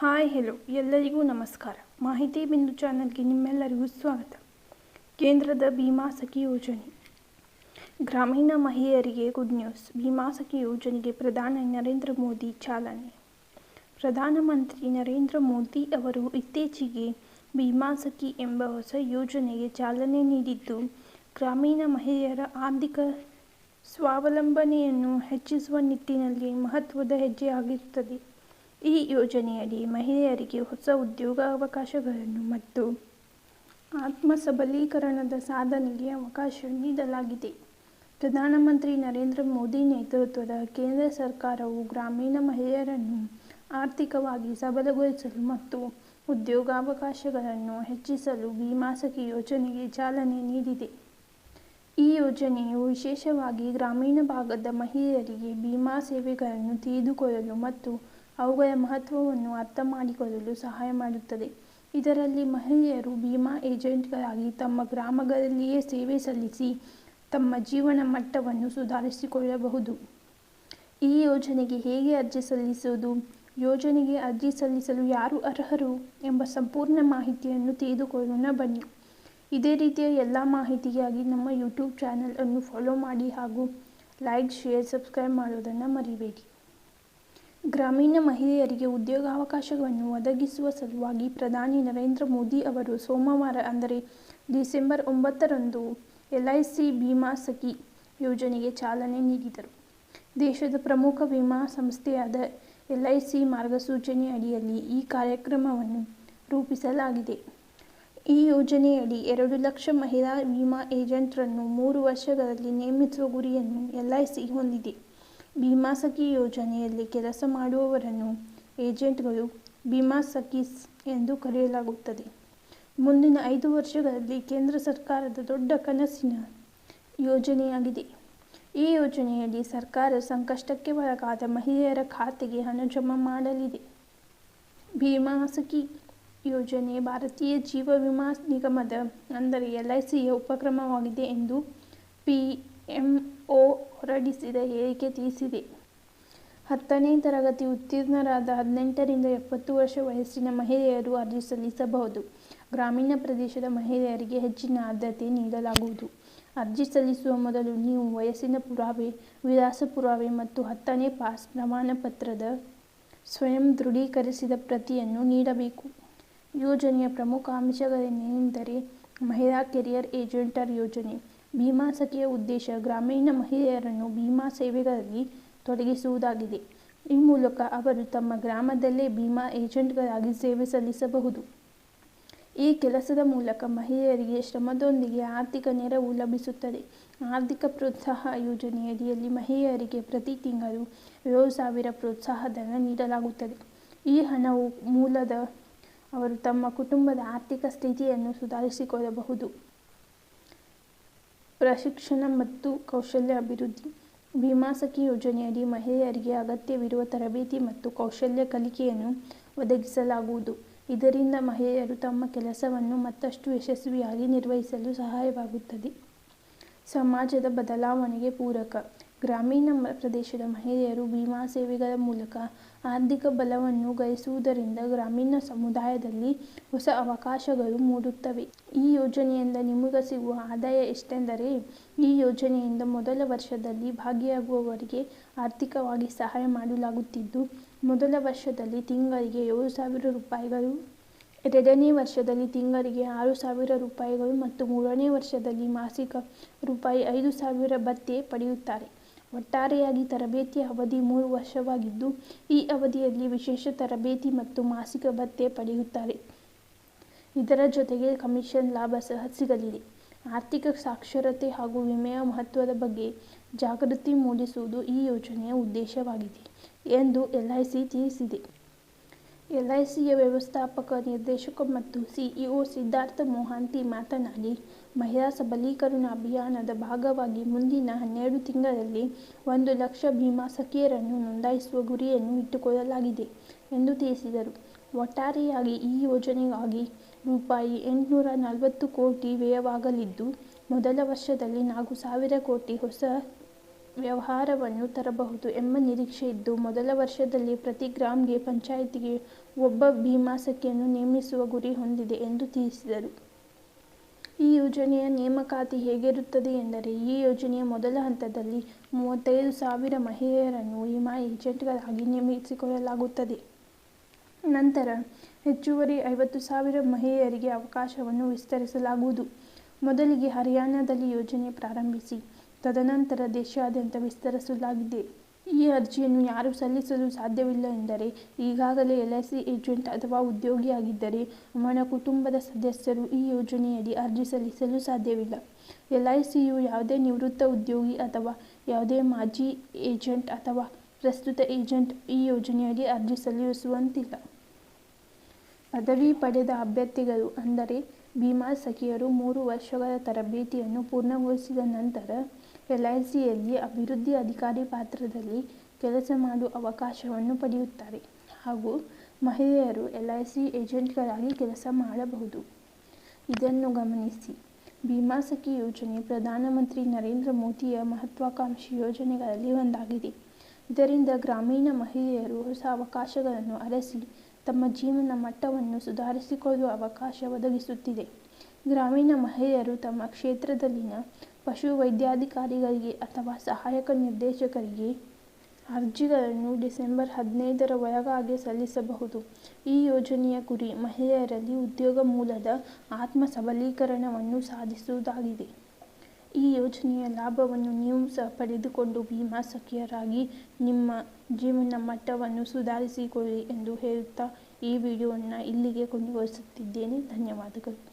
Hi hello ಎಲ್ಲರಿಗೂ ನಮಸ್ಕಾರ. ಮಾಹಿತಿ ಬಿಂದು ಚಾನಲ್ಗೆ ನಿಮ್ಮೆಲ್ಲರಿಗೂ ಸ್ವಾಗತ. ಕೇಂದ್ರದ ಭೀಮಾ ಸಖಿ ಯೋಜನೆ. ಗ್ರಾಮೀಣ ಮಹಿಳೆಯರಿಗೆ ಗುಡ್ ನ್ಯೂಸ್ ಭೀಮಾ ಸಖಿ ಯೋಜನೆಗೆ ಪ್ರಧಾನಿ ನರೇಂದ್ರ ಮೋದಿ ಚಾಲನೆ. ಪ್ರಧಾನಮಂತ್ರಿ ನರೇಂದ್ರ ಮೋದಿ ಅವರು ಇತ್ತೀಚೆಗೆ ಭೀಮಾ ಸಖಿ ಎಂಬ ಹೊಸ ಯೋಜನೆಗೆ ಚಾಲನೆ ನೀಡಿದ್ದು, ಗ್ರಾಮೀಣ ಮಹಿಳೆಯರ ಆರ್ಥಿಕ ಸ್ವಾವಲಂಬನೆಯನ್ನು ಹೆಚ್ಚಿಸುವ ನಿಟ್ಟಿನಲ್ಲಿ ಮಹತ್ವದ ಹೆಜ್ಜೆಯಾಗಿರುತ್ತದೆ. ಈ ಯೋಜನೆಯಡಿ ಮಹಿಳೆಯರಿಗೆ ಹೊಸ ಉದ್ಯೋಗಾವಕಾಶಗಳನ್ನು ಮತ್ತು ಆತ್ಮಸಬಲೀಕರಣದ ಸಾಧನೆಗೆ ಅವಕಾಶ ನೀಡಲಾಗಿದೆ. ಪ್ರಧಾನಮಂತ್ರಿ ನರೇಂದ್ರ ಮೋದಿ ನೇತೃತ್ವದ ಕೇಂದ್ರ ಸರ್ಕಾರವು ಗ್ರಾಮೀಣ ಮಹಿಳೆಯರನ್ನು ಆರ್ಥಿಕವಾಗಿ ಸಬಲಗೊಳಿಸಲು ಮತ್ತು ಉದ್ಯೋಗಾವಕಾಶಗಳನ್ನು ಹೆಚ್ಚಿಸಲು ಭೀಮಾಸಕಿ ಯೋಜನೆಗೆ ಚಾಲನೆ ನೀಡಿದೆ. ಈ ಯೋಜನೆಯು ವಿಶೇಷವಾಗಿ ಗ್ರಾಮೀಣ ಭಾಗದ ಮಹಿಳೆಯರಿಗೆ ಭೀಮಾ ಸೇವೆಗಳನ್ನು ತಿಳಿದುಕೊಳ್ಳಲು ಮತ್ತು ಅವುಗಳ ಮಹತ್ವವನ್ನು ಅರ್ಥ ಮಾಡಿಕೊಳ್ಳಲು ಸಹಾಯ ಮಾಡುತ್ತದೆ. ಇದರಲ್ಲಿ ಮಹಿಳೆಯರು ಭೀಮಾ ಏಜೆಂಟ್ಗಳಾಗಿ ತಮ್ಮ ಗ್ರಾಮಗಳಲ್ಲಿಯೇ ಸೇವೆ ಸಲ್ಲಿಸಿ ತಮ್ಮ ಜೀವನ ಮಟ್ಟವನ್ನು ಸುಧಾರಿಸಿಕೊಳ್ಳಬಹುದು. ಈ ಯೋಜನೆಗೆ ಹೇಗೆ ಅರ್ಜಿ ಸಲ್ಲಿಸುವುದು? ಯೋಜನೆಗೆ ಅರ್ಜಿ ಸಲ್ಲಿಸಲು ಯಾರು ಅರ್ಹರು ಎಂಬ ಸಂಪೂರ್ಣ ಮಾಹಿತಿಯನ್ನು ತಿಳಿದುಕೊಳ್ಳೋಣ ಬನ್ನಿ. ಇದೇ ರೀತಿಯ ಎಲ್ಲ ಮಾಹಿತಿಗಾಗಿ ನಮ್ಮ ಯೂಟ್ಯೂಬ್ ಚಾನಲನ್ನು ಫಾಲೋ ಮಾಡಿ ಹಾಗೂ ಲೈಕ್, ಶೇರ್, ಸಬ್ಸ್ಕ್ರೈಬ್ ಮಾಡೋದನ್ನು ಮರಿಬೇಡಿ. ಗ್ರಾಮೀಣ ಮಹಿಳೆಯರಿಗೆ ಉದ್ಯೋಗಾವಕಾಶಗಳನ್ನು ಒದಗಿಸುವ ಸಲುವಾಗಿ ಪ್ರಧಾನಿ ನರೇಂದ್ರ ಮೋದಿ ಅವರು ಸೋಮವಾರ, ಅಂದರೆ ಡಿಸೆಂಬರ್ ಒಂಬತ್ತರಂದು ಎಲ್ಐಸಿ ಬೀಮಾ ಸಖಿ ಯೋಜನೆಗೆ ಚಾಲನೆ ನೀಡಿದರು. ದೇಶದ ಪ್ರಮುಖ ವಿಮಾ ಸಂಸ್ಥೆಯಾದ ಎಲ್ಐಸಿ ಮಾರ್ಗಸೂಚನೆ ಅಡಿಯಲ್ಲಿ ಈ ಕಾರ್ಯಕ್ರಮವನ್ನು ರೂಪಿಸಲಾಗಿದೆ. ಈ ಯೋಜನೆಯಡಿ ಎರಡು ಲಕ್ಷ ಮಹಿಳಾ ವಿಮಾ ಏಜೆಂಟ್ರನ್ನು ಮೂರು ವರ್ಷಗಳಲ್ಲಿ ನೇಮಿಸುವ ಗುರಿಯನ್ನು ಎಲ್ಐಸಿ ಹೊಂದಿದೆ. ಭೀಮಾ ಸಖಿ ಯೋಜನೆಯಲ್ಲಿ ಕೆಲಸ ಮಾಡುವವರನ್ನು ಏಜೆಂಟ್ಗಳು ಭೀಮಾ ಸಖೀಸ್ ಎಂದು ಕರೆಯಲಾಗುತ್ತದೆ. ಮುಂದಿನ ಐದು ವರ್ಷಗಳಲ್ಲಿ ಕೇಂದ್ರ ಸರ್ಕಾರದ ದೊಡ್ಡ ಕನಸಿನ ಯೋಜನೆಯಾಗಿದೆ. ಈ ಯೋಜನೆಯಲ್ಲಿ ಸರ್ಕಾರ ಸಂಕಷ್ಟಕ್ಕೆ ಒಳಗಾದ ಮಹಿಳೆಯರ ಖಾತೆಗೆ ಹಣ ಜಮಾ ಮಾಡಲಿದೆ. ಭೀಮಾ ಸಖಿ ಯೋಜನೆ ಭಾರತೀಯ ಜೀವ ವಿಮಾ ನಿಗಮದ ಅಂದರೆ ಎಲ್ ಐ ಸಿಯ ಉಪಕ್ರಮವಾಗಿದೆ ಎಂದು ಪಿಎಂಒ ಹೊರಡಿಸಿದ ಹೇಳಿಕೆ ತಿಳಿಸಿದೆ ಹತ್ತನೇ ತರಗತಿ ಉತ್ತೀರ್ಣರಾದ ಹದಿನೆಂಟರಿಂದ ಎಪ್ಪತ್ತು ವರ್ಷ ವಯಸ್ಸಿನ ಮಹಿಳೆಯರು ಅರ್ಜಿ ಸಲ್ಲಿಸಬಹುದು. ಗ್ರಾಮೀಣ ಪ್ರದೇಶದ ಮಹಿಳೆಯರಿಗೆ ಹೆಚ್ಚಿನ ಆದ್ಯತೆ ನೀಡಲಾಗುವುದು. ಅರ್ಜಿ ಸಲ್ಲಿಸುವ ಮೊದಲು ನೀವು ವಯಸ್ಸಿನ ಪುರಾವೆ, ವಿಳಾಸ ಪುರಾವೆ ಮತ್ತು ಹತ್ತನೇ ಪಾಸ್ ಪ್ರಮಾಣ ಪತ್ರದ ಸ್ವಯಂ ದೃಢೀಕರಿಸಿದ ಪ್ರತಿಯನ್ನು ನೀಡಬೇಕು. ಯೋಜನೆಯ ಪ್ರಮುಖ ಅಂಶಗಳೇನೆಂದರೆ ಮಹಿಳಾ ಕೆರಿಯರ್ ಏಜೆಂಟರ್ ಯೋಜನೆ. ಭೀಮಾ ಸಖಿಯ ಉದ್ದೇಶ ಗ್ರಾಮೀಣ ಮಹಿಳೆಯರನ್ನು ಭೀಮಾ ಸೇವೆಗಳಲ್ಲಿ ತೊಡಗಿಸುವುದಾಗಿದೆ. ಈ ಮೂಲಕ ಅವರು ತಮ್ಮ ಗ್ರಾಮದಲ್ಲೇ ಭೀಮಾ ಏಜೆಂಟ್ಗಳಾಗಿ ಸೇವೆ ಸಲ್ಲಿಸಬಹುದು. ಈ ಕೆಲಸದ ಮೂಲಕ ಮಹಿಳೆಯರಿಗೆ ಶ್ರಮದೊಂದಿಗೆ ಆರ್ಥಿಕ ನೆರವು ಲಭಿಸುತ್ತದೆ. ಆರ್ಥಿಕ ಪ್ರೋತ್ಸಾಹ ಯೋಜನೆಯಡಿಯಲ್ಲಿ ಮಹಿಳೆಯರಿಗೆ ಪ್ರತಿ ತಿಂಗಳು ಏಳು ಸಾವಿರ ಪ್ರೋತ್ಸಾಹಧನ ನೀಡಲಾಗುತ್ತದೆ. ಈ ಹಣವು ಮೂಲದ ಅವರು ತಮ್ಮ ಕುಟುಂಬದ ಆರ್ಥಿಕ ಸ್ಥಿತಿಯನ್ನು ಸುಧಾರಿಸಿಕೊಳ್ಳಬಹುದು. ಪ್ರಶಿಕ್ಷಣ ಮತ್ತು ಕೌಶಲ್ಯ ಅಭಿವೃದ್ಧಿ. ವಿಮಾ ಸಖಿ ಯೋಜನೆಯಡಿ ಮಹಿಳೆಯರಿಗೆ ಅಗತ್ಯವಿರುವ ತರಬೇತಿ ಮತ್ತು ಕೌಶಲ್ಯ ಕಲಿಕೆಯನ್ನು ಒದಗಿಸಲಾಗುವುದು. ಇದರಿಂದ ಮಹಿಳೆಯರು ತಮ್ಮ ಕೆಲಸವನ್ನು ಮತ್ತಷ್ಟು ಯಶಸ್ವಿಯಾಗಿ ನಿರ್ವಹಿಸಲು ಸಹಾಯವಾಗುತ್ತದೆ. ಸಮಾಜದ ಬದಲಾವಣೆಗೆ ಪೂರಕ. ಗ್ರಾಮೀಣ ಪ್ರದೇಶದ ಮಹಿಳೆಯರು ವಿಮಾ ಸೇವೆಗಳ ಮೂಲಕ ಆರ್ಥಿಕ ಬಲವನ್ನು ಗಳಿಸುವುದರಿಂದ ಗ್ರಾಮೀಣ ಸಮುದಾಯದಲ್ಲಿ ಹೊಸ ಅವಕಾಶಗಳು ಮೂಡುತ್ತವೆ. ಈ ಯೋಜನೆಯಿಂದ ನಿಮಗೆ ಸಿಗುವ ಆದಾಯ ಎಷ್ಟೆಂದರೆ, ಈ ಯೋಜನೆಯಿಂದ ಮೊದಲ ವರ್ಷದಲ್ಲಿ ಭಾಗಿಯಾಗುವವರಿಗೆ ಆರ್ಥಿಕವಾಗಿ ಸಹಾಯ ಮಾಡಲಾಗುತ್ತಿದ್ದು, ಮೊದಲ ವರ್ಷದಲ್ಲಿ ತಿಂಗಳಿಗೆ ಏಳು ಸಾವಿರ ರೂಪಾಯಿಗಳು, ಎರಡನೇ ವರ್ಷದಲ್ಲಿ ತಿಂಗಳಿಗೆ ಆರು ಸಾವಿರ ರೂಪಾಯಿಗಳು ಮತ್ತು ಮೂರನೇ ವರ್ಷದಲ್ಲಿ ಮಾಸಿಕ ರೂಪಾಯಿ ಐದು ಸಾವಿರ ಭತ್ತೆ ಪಡೆಯುತ್ತಾರೆ. ಒಟ್ಟಾರೆಯಾಗಿ ತರಬೇತಿಯ ಅವಧಿ ಮೂರು ವರ್ಷವಾಗಿದ್ದು, ಈ ಅವಧಿಯಲ್ಲಿ ವಿಶೇಷ ತರಬೇತಿ ಮತ್ತು ಮಾಸಿಕ ಭತ್ಯೆ ಪಡೆಯುತ್ತಾರೆ. ಇದರ ಜೊತೆಗೆ ಕಮಿಷನ್ ಲಾಭ ಸಹ ಸಿಗಲಿದೆ. ಆರ್ಥಿಕ ಸಾಕ್ಷರತೆ ಹಾಗೂ ವಿಮೆಯ ಮಹತ್ವದ ಬಗ್ಗೆ ಜಾಗೃತಿ ಮೂಡಿಸುವುದು ಈ ಯೋಜನೆಯ ಉದ್ದೇಶವಾಗಿದೆ ಎಂದು ಎಲ್ಐಸಿ ತಿಳಿಸಿದೆ. ಎಲ್ಐಸಿಯ ವ್ಯವಸ್ಥಾಪಕ ನಿರ್ದೇಶಕ ಮತ್ತು ಸಿಇಒ ಸಿದ್ಧಾರ್ಥ ಮೋಹಾಂತಿ ಮಾತನಾಡಿ, ಮಹಿಳಾ ಸಬಲೀಕರಣ ಅಭಿಯಾನದ ಭಾಗವಾಗಿ ಮುಂದಿನ ಹನ್ನೆರಡು ತಿಂಗಳಲ್ಲಿ ಒಂದು ಲಕ್ಷ ಭೀಮಾ ಸಖಿಯರನ್ನು ನೋಂದಾಯಿಸುವ ಗುರಿಯನ್ನು ಇಟ್ಟುಕೊಳ್ಳಲಾಗಿದೆ ಎಂದು ತಿಳಿಸಿದರು. ಒಟ್ಟಾರೆಯಾಗಿ ಈ ಯೋಜನೆಗಾಗಿ ರೂಪಾಯಿ ಎಂಟುನೂರ ನಲವತ್ತು ಕೋಟಿ ವ್ಯಯವಾಗಲಿದ್ದು, ಮೊದಲ ವರ್ಷದಲ್ಲಿ ನಾಲ್ಕು ಸಾವಿರ ಕೋಟಿ ಹೊಸ ವ್ಯವಹಾರವನ್ನು ತರಬಹುದು ಎಂಬ ನಿರೀಕ್ಷೆ ಇದ್ದು, ಮೊದಲ ವರ್ಷದಲ್ಲಿ ಪ್ರತಿ ಗ್ರಾಮ್ಗೆ ಪಂಚಾಯಿತಿಗೆ ಒಬ್ಬ ಭೀಮಾ ಸಖಿಯನ್ನು ನೇಮಿಸುವ ಗುರಿ ಹೊಂದಿದೆ ಎಂದು ತಿಳಿಸಿದರು. ಈ ಯೋಜನೆಯ ನೇಮಕಾತಿ ಹೇಗಿರುತ್ತದೆ ಎಂದರೆ, ಈ ಯೋಜನೆಯ ಮೊದಲ ಹಂತದಲ್ಲಿ ಮೂವತ್ತೈದು ಸಾವಿರ ಮಹಿಳೆಯರನ್ನು ವಿಮಾ ಏಜೆಂಟ್ಗಳಾಗಿ ನೇಮಿಸಿಕೊಳ್ಳಲಾಗುತ್ತದೆ. ನಂತರ ಹೆಚ್ಚುವರಿ ಐವತ್ತು ಸಾವಿರ ಮಹಿಳೆಯರಿಗೆ ಅವಕಾಶವನ್ನು ವಿಸ್ತರಿಸಲಾಗುವುದು. ಮೊದಲಿಗೆ ಹರಿಯಾಣದಲ್ಲಿ ಯೋಜನೆ ಪ್ರಾರಂಭಿಸಿ, ತದನಂತರ ದೇಶಾದ್ಯಂತ ವಿಸ್ತರಿಸಲಾಗಿದೆ. ಈ ಅರ್ಜಿಯನ್ನು ಯಾರು ಸಲ್ಲಿಸಲು ಸಾಧ್ಯವಿಲ್ಲ ಎಂದರೆ, ಈಗಾಗಲೇ ಎಲ್ಐಸಿ ಏಜೆಂಟ್ ಅಥವಾ ಉದ್ಯೋಗಿಯಾಗಿದ್ದರೆ ಅವನ ಕುಟುಂಬದ ಸದಸ್ಯರು ಈ ಯೋಜನೆಯಡಿ ಅರ್ಜಿ ಸಲ್ಲಿಸಲು ಸಾಧ್ಯವಿಲ್ಲ. ಎಲ್ಐಸಿಯು ಯಾವುದೇ ನಿವೃತ್ತ ಉದ್ಯೋಗಿ ಅಥವಾ ಯಾವುದೇ ಮಾಜಿ ಏಜೆಂಟ್ ಅಥವಾ ಪ್ರಸ್ತುತ ಏಜೆಂಟ್ ಈ ಯೋಜನೆಯಡಿ ಅರ್ಜಿ ಸಲ್ಲಿಸುವಂತಿಲ್ಲ. ಪದವಿ ಪಡೆದ ಅಭ್ಯರ್ಥಿಗಳು ಅಂದರೆ ಭೀಮಾ ಸಖಿಯರು ಮೂರು ವರ್ಷಗಳ ತರಬೇತಿಯನ್ನು ಪೂರ್ಣಗೊಳಿಸಿದ ನಂತರ ಎಲ್ಐಸಿಯಲ್ಲಿ ಅಭಿವೃದ್ಧಿ ಅಧಿಕಾರಿ ಪಾತ್ರದಲ್ಲಿ ಕೆಲಸ ಮಾಡುವ ಅವಕಾಶವನ್ನು ಪಡೆಯುತ್ತಾರೆ ಹಾಗೂ ಮಹಿಳೆಯರು ಎಲ್ಐಸಿ ಏಜೆಂಟ್ಗಳಾಗಿ ಕೆಲಸ ಮಾಡಬಹುದು. ಇದನ್ನು ಗಮನಿಸಿ, ಭೀಮಾ ಸಖಿ ಯೋಜನೆ ಪ್ರಧಾನಮಂತ್ರಿ ನರೇಂದ್ರ ಮೋದಿಯ ಮಹತ್ವಾಕಾಂಕ್ಷಿ ಯೋಜನೆಗಳಲ್ಲಿ ಒಂದಾಗಿದೆ. ಇದರಿಂದ ಗ್ರಾಮೀಣ ಮಹಿಳೆಯರು ಹೊಸ ಅವಕಾಶಗಳನ್ನು ಅರಸಿ ತಮ್ಮ ಜೀವನ ಮಟ್ಟವನ್ನು ಸುಧಾರಿಸಿಕೊಳ್ಳುವ ಅವಕಾಶ ಒದಗಿಸುತ್ತಿದೆ. ಗ್ರಾಮೀಣ ಮಹಿಳೆಯರು ತಮ್ಮ ಕ್ಷೇತ್ರದಲ್ಲಿನ ಪಶು ವೈದ್ಯಾಧಿಕಾರಿಗಳಿಗೆ ಅಥವಾ ಸಹಾಯಕ ನಿರ್ದೇಶಕರಿಗೆ ಅರ್ಜಿಗಳನ್ನು ಡಿಸೆಂಬರ್ ಹದಿನೈದರ ಒಳಗಾಗಿ ಸಲ್ಲಿಸಬಹುದು. ಈ ಯೋಜನೆಯ ಗುರಿ ಮಹಿಳೆಯರಲ್ಲಿ ಉದ್ಯೋಗ ಮೂಲದ ಆತ್ಮ ಸಬಲೀಕರಣವನ್ನು ಸಾಧಿಸುವುದಾಗಿದೆ. ಈ ಯೋಜನೆಯ ಲಾಭವನ್ನು ನೀವು ಸಹ ಪಡೆದುಕೊಂಡು ಭೀಮಾ ಸಖಿಯರಾಗಿ ನಿಮ್ಮ ಜೀವನ ಮಟ್ಟವನ್ನು ಸುಧಾರಿಸಿಕೊಳ್ಳಿ ಎಂದು ಹೇಳುತ್ತಾ ಈ ವಿಡಿಯೋವನ್ನು ಇಲ್ಲಿಗೆ ಕೊನೆಗೊಳಿಸುತ್ತಿದ್ದೇನೆ. ಧನ್ಯವಾದಗಳು.